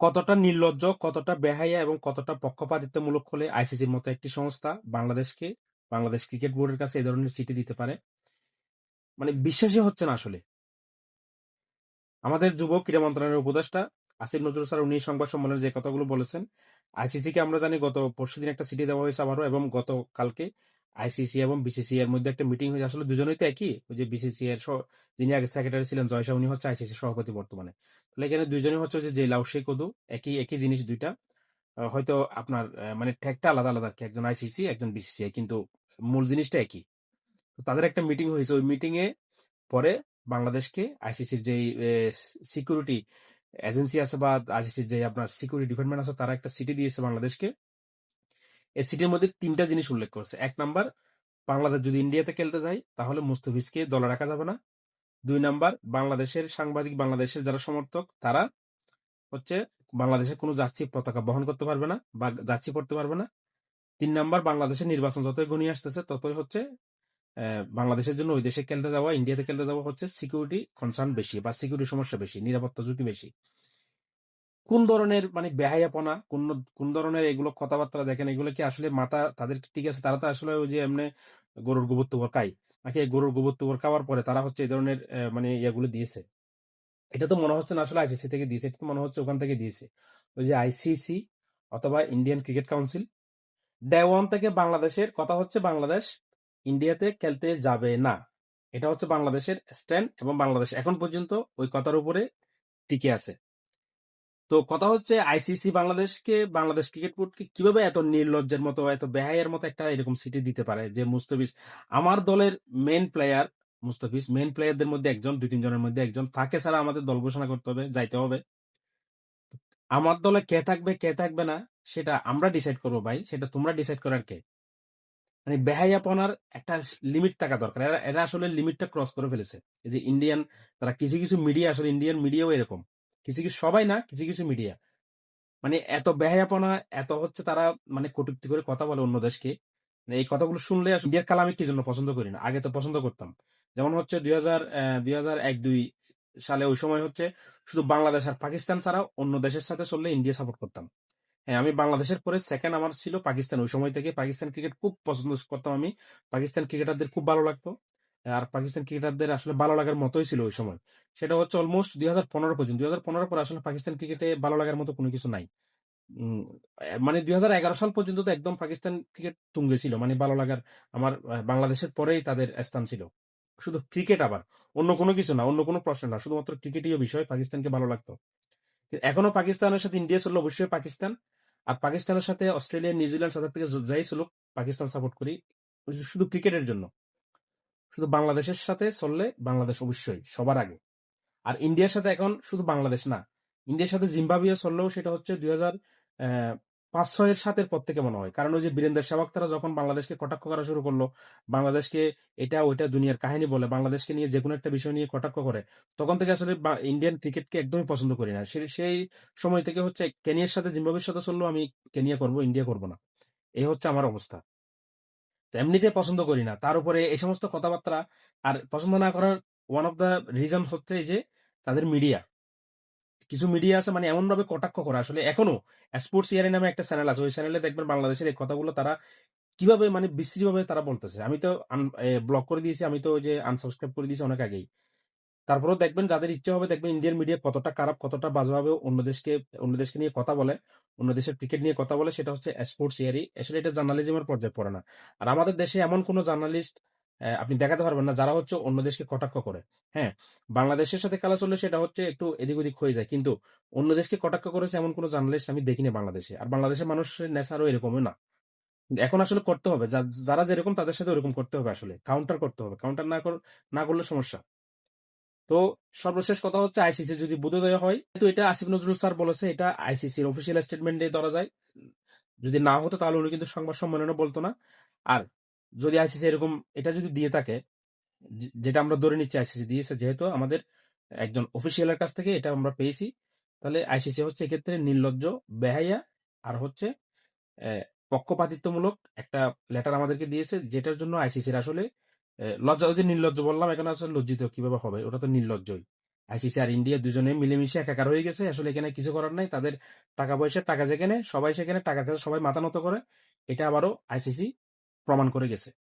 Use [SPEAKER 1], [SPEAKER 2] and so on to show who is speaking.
[SPEAKER 1] কতটা নির্লজ্জ, কতটা বেহাইয়া এবং কতটা পক্ষপাতিত্বমূলক হলে আইসিসির মতো একটি সংস্থা বাংলাদেশকে, বাংলাদেশ ক্রিকেট বোর্ডের কাছে এ ধরনের চিঠি দিতে পারে? মানে বিশ্বাসই হচ্ছে না আসলে। আমাদের যুব ক্রীড়া মন্ত্রণালয়ের উপদেষ্টা আসিফ নজরুল স্যার উনি সংবাদ সম্মেলনে যে কথাগুলো বলেছেন, আইসিসিকে আমরা জানি গত পরশু দিন একটা চিঠি দেওয়া হয়েছে আবারও এবং গতকালকে আইসিসি এবং বিসিসি এর মধ্যে একটা মিটিং হয়েছে। আসলে দুজনেই তো একই। ওই যে বিসিসি এর যিনি আগে সেক্রেটারি ছিলেন জয়শা উনি হচ্ছে আইসিসি সভাপতি বর্তমানে। এখানে দুইজনই হচ্ছে যে লাউ সেই কদু একই একই জিনিস দুইটা। হয়তো আপনার মানে ঠেকটা আলাদা, আলাদা একজন আইসিসি, একজন বিসিসিআই কিন্তু মূল জিনিসটা একই। তাদের একটা মিটিং হয়েছে। ওই মিটিং এ পরে বাংলাদেশকে আইসিসির এ সিকিউরিটি এজেন্সি আছে বা আইসিসির যে আপনার সিকিউরিটি ডিপার্টমেন্ট আছে তারা একটা সিটি দিয়েছে বাংলাদেশকে। এই সিটির মধ্যে তিনটা জিনিস উল্লেখ করেছে। এক নাম্বার বাংলাদেশ যদি ইন্ডিয়াতে খেলতে যায় তাহলে মুস্তাফিজকে দলে রাখা যাবে না। ২ নাম্বার বাংলাদেশের সাংবাদিক, বাংলাদেশের যারা সমর্থক তারা হচ্ছে বাংলাদেশের কোনো জার্সি পতাকা বহন করতে পারবে না বা জার্সি পড়তে পারবে না। তিন নাম্বার বাংলাদেশের নির্বাচন যতই ঘনিয়ে আসতেছে ততই হচ্ছে বাংলাদেশের জন্য ওই দেশে খেলতে যাওয়া, ইন্ডিয়াতে খেলতে যাওয়া হচ্ছে সিকিউরিটি কনসার্ন বেশি বা সিকিউরিটি সমস্যা বেশি, নিরাপত্তা ঝুঁকি বেশি। কোন ধরনের মানে বেহায়াপনা, কোন কোন ধরনের এগুলো কথাবার্তা দেখেন এগুলো কি আসলে মাথা তাদের ঠিক আছে? তারা তো আসলে ওই যে এমনি গরুর গোবর তোবর খায়। নাকি গরুর গোবর তোবর খাওয়ার পরে তারা হচ্ছে এই ধরনের মানে ইয়েগুলো দিয়েছে। এটা তো মনে হচ্ছে না আসলে আইসিসি থেকে দিয়েছে। এটা তো মনে হচ্ছে ওখান থেকে দিয়েছে। ওই যে আইসিসি অথবা ইন্ডিয়ান ক্রিকেট কাউন্সিল ডে 1 থেকে বাংলাদেশের কথা হচ্ছে বাংলাদেশ ইন্ডিয়াতে খেলতে যাবে না। এটা হচ্ছে বাংলাদেশের স্ট্যান্ড এবং বাংলাদেশ এখন পর্যন্ত ওই কথার উপরে টিকে আছে। তো কথা হচ্ছে আইসিসি বাংলাদেশকে, বাংলাদেশ ক্রিকেট বোর্ডকে কীভাবে এত নির্লজ্জের মতো, এত বেহাইয়ের মতো একটা এরকম সিটি দিতে পারে যে মুস্তাফিজ আমার দলের মেন প্লেয়ার মুস্তাফিজ মেন প্লেয়ারদের মধ্যে একজন, দুই তিনজনের মধ্যে একজন, তাকে ছাড়া আমাদের দল ঘোষণা করতে হবে, যাইতে হবে। আমার দলে কে থাকবে কে থাকবে না, সেটা আমরা ডিসাইড করব ভাই, সেটা তোমরা ডিসাইড করার কে? মানে বেহাইয়াপনার একটা লিমিট থাকা দরকার, এরা আসলে লিমিটটা ক্রস করে ফেলেছে। এই যে ইন্ডিয়ান তারা কিছু কিছু মিডিয়া আসলে ইন্ডিয়ান মিডিয়াও এরকম। কিছু কিছু সবাই না, কিছু কিছু মিডিয়া মানে এত বেহায়াপনা, এত হচ্ছে তারা মানে কটূক্তি করে কথা বলে অন্য দেশকে। মানে এই কথাগুলো শুনলে ইন্ডিয়ার খেলা আমি কি জন্য পছন্দ করি না? আগে তো পছন্দ করতাম। যেমন হচ্ছে দুই হাজার দুই হাজার এক দুই সালে ওই সময় হচ্ছে শুধু বাংলাদেশ আর পাকিস্তান ছাড়া অন্য দেশের সাথে চললে ইন্ডিয়া সাপোর্ট করতাম। হ্যাঁ আমি বাংলাদেশের পরে সেকেন্ড আমার ছিল পাকিস্তান। ওই সময় থেকে পাকিস্তান ক্রিকেট খুব পছন্দ করতাম আমি। পাকিস্তান ক্রিকেটারদের খুব ভালো লাগতো। আর পাকিস্তান ক্রিকেটারদের আসলে ভালো লাগার মতোই ছিল ওই সময়। সেটা হচ্ছে অলমোস্ট দুই হাজার পনেরো পর্যন্ত। দুই হাজার পনেরো পর আসলে পাকিস্তান ক্রিকেটে ভালো লাগার মতো কোনো কিছু নাই। মানে দুই হাজার এগারো সাল পর্যন্ত তো একদম পাকিস্তান ক্রিকেট তুঙ্গে ছিল। মানে ভালো লাগার আমার বাংলাদেশের পরেই তাদের স্থান ছিল। শুধু ক্রিকেট আবার, অন্য কোনো কিছু না, অন্য কোনো প্রশ্ন না, শুধুমাত্র ক্রিকেটীয় বিষয়, পাকিস্তানকে ভালো লাগতো। এখনও পাকিস্তানের সাথে ইন্ডিয়া চললে অবশ্যই পাকিস্তান। আর পাকিস্তানের সাথে অস্ট্রেলিয়া, নিউজিল্যান্ড, সাউথ আফ্রিকা যাই চলুক, পাকিস্তান সাপোর্ট করি। শুধু ক্রিকেটের জন্য। শুধু বাংলাদেশের সাথে চললে বাংলাদেশ অবশ্যই, সবার আগে। আর ইন্ডিয়ার সাথে এখন শুধু বাংলাদেশ না, ইন্ডিয়ার সাথে জিম্বাবুয়ে চললেও সেটা হচ্ছে দুই হাজার পাঁচ ছয়ের সাতের পর থেকে মনে হয়। কারণ ওই যে বীরেন্দ্র সেবক, তারা যখন বাংলাদেশকে কটাক্ষ করা শুরু করল, বাংলাদেশকে এটা ওইটা দুনিয়ার কাহিনী বলে, বাংলাদেশকে নিয়ে যে কোনো একটা বিষয় নিয়ে কটাক্ষ করে, তখন থেকে আসলে ইন্ডিয়ান ক্রিকেটকে একদমই পছন্দ করি না। সেই সময় থেকে হচ্ছে কেনিয়ার সাথে, জিম্বাবুয়ের সাথে চললেও আমি কেনিয়া করব, ইন্ডিয়া করব না। এই হচ্ছে আমার অবস্থা। এমনিতে পছন্দ করি না। তার উপরে এই সমস্ত কথাবার্তা আর পছন্দ না করার ওয়ান অফ দ্য রিজন হচ্ছে যে তাদের মিডিয়া কিছু মিডিয়া আছে মানে এমনভাবে কটাক্ষ করা। আসলে এখনও স্পোর্টস ইয়ারে নামে একটা চ্যানেল আছে। ওই চ্যানেলে দেখবেন বাংলাদেশের এই কথাগুলো তারা কীভাবে মানে বিশ্রীভাবে তারা বলতেছে। আমি তো ব্লক করে দিয়েছি। আমি তো যে আনসাবস্ক্রাইব করে দিয়েছি অনেক আগেই। তারপরেও দেখবেন যাদের ইচ্ছে হবে দেখবেন ইন্ডিয়ান মিডিয়া কতটা খারাপ, কতটা বাজেভাবে অন্য দেশকে অন্য দেশকে নিয়ে কথা বলে, অন্য দেশের ক্রিকেট নিয়ে কথা বলে, সেটা হচ্ছে স্পোর্টস ইয়ারই আসলে এটা জার্নালিজমের পর্যায়ে পড়ে না। আর আমাদের দেশে এমন কোনো জার্নালিস্ট আপনি দেখাতে পারবেন না যারা হচ্ছে অন্য দেশকে কটাক্ষ করে। হ্যাঁ বাংলাদেশের সাথে খেলা চললে সেটা হচ্ছে একটু এদিক ওদিক হয়ে যায়। কিন্তু অন্য দেশকে কটাক্ষ করেছে এমন কোনো জার্নালিস্ট আমি দেখিনি বাংলাদেশে। আর বাংলাদেশের মানুষের নেশারও এরকমই না। এখন আসলে করতে হবে। যারা যেরকম তাদের সাথে ওরকম করতে হবে আসলে। কাউন্টার করতে হবে। কাউন্টার না না করলে সমস্যা। তো সর্বশেষ কথা হচ্ছে আইসিসি যদি বোধোদয় হয় তো এটা আসিফ নজরুল স্যার বলেছে, এটা আইসিসির অফিসিয়াল স্টেটমেন্টে ধরা যায়। যদি না হতো তাহলে উনি কিন্তু সংবাদ সম্মেলনে বলতো না। আর যদি আইসিসি এরকম এটা যদি দিয়ে থাকে যেটা আমরা ধরে নিচ্ছি আইসিসি দিয়েছে, যেহেতু আমাদের একজন অফিসিয়ালের কাছ থেকে এটা আমরা পেয়েছি, তাহলে আইসিসি হচ্ছে এক্ষেত্রে নির্লজ্জ বেহাইয়া আর হচ্ছে পক্ষপাতিত্বমূলক একটা লেটার আমাদেরকে দিয়েছে, যেটার জন্য আইসিসির আসলে লজ্জা যদি নির্লজ্জ বললাম, এখানে আসলে লজ্জিত কীভাবে হবে? ওটা তো নির্লজ্জই। আইসিসি আর ইন্ডিয়া দুজনে মিলেমিশে একাকার হয়ে গেছে, আসলে এখানে কিছু করার নাই। তাদের টাকা পয়সা, টাকা যেখানে, সবাই সেখানে টাকার কাছে সবাই মাথা নত করে, এটা আবারও আইসিসি প্রমাণ করে গেছে।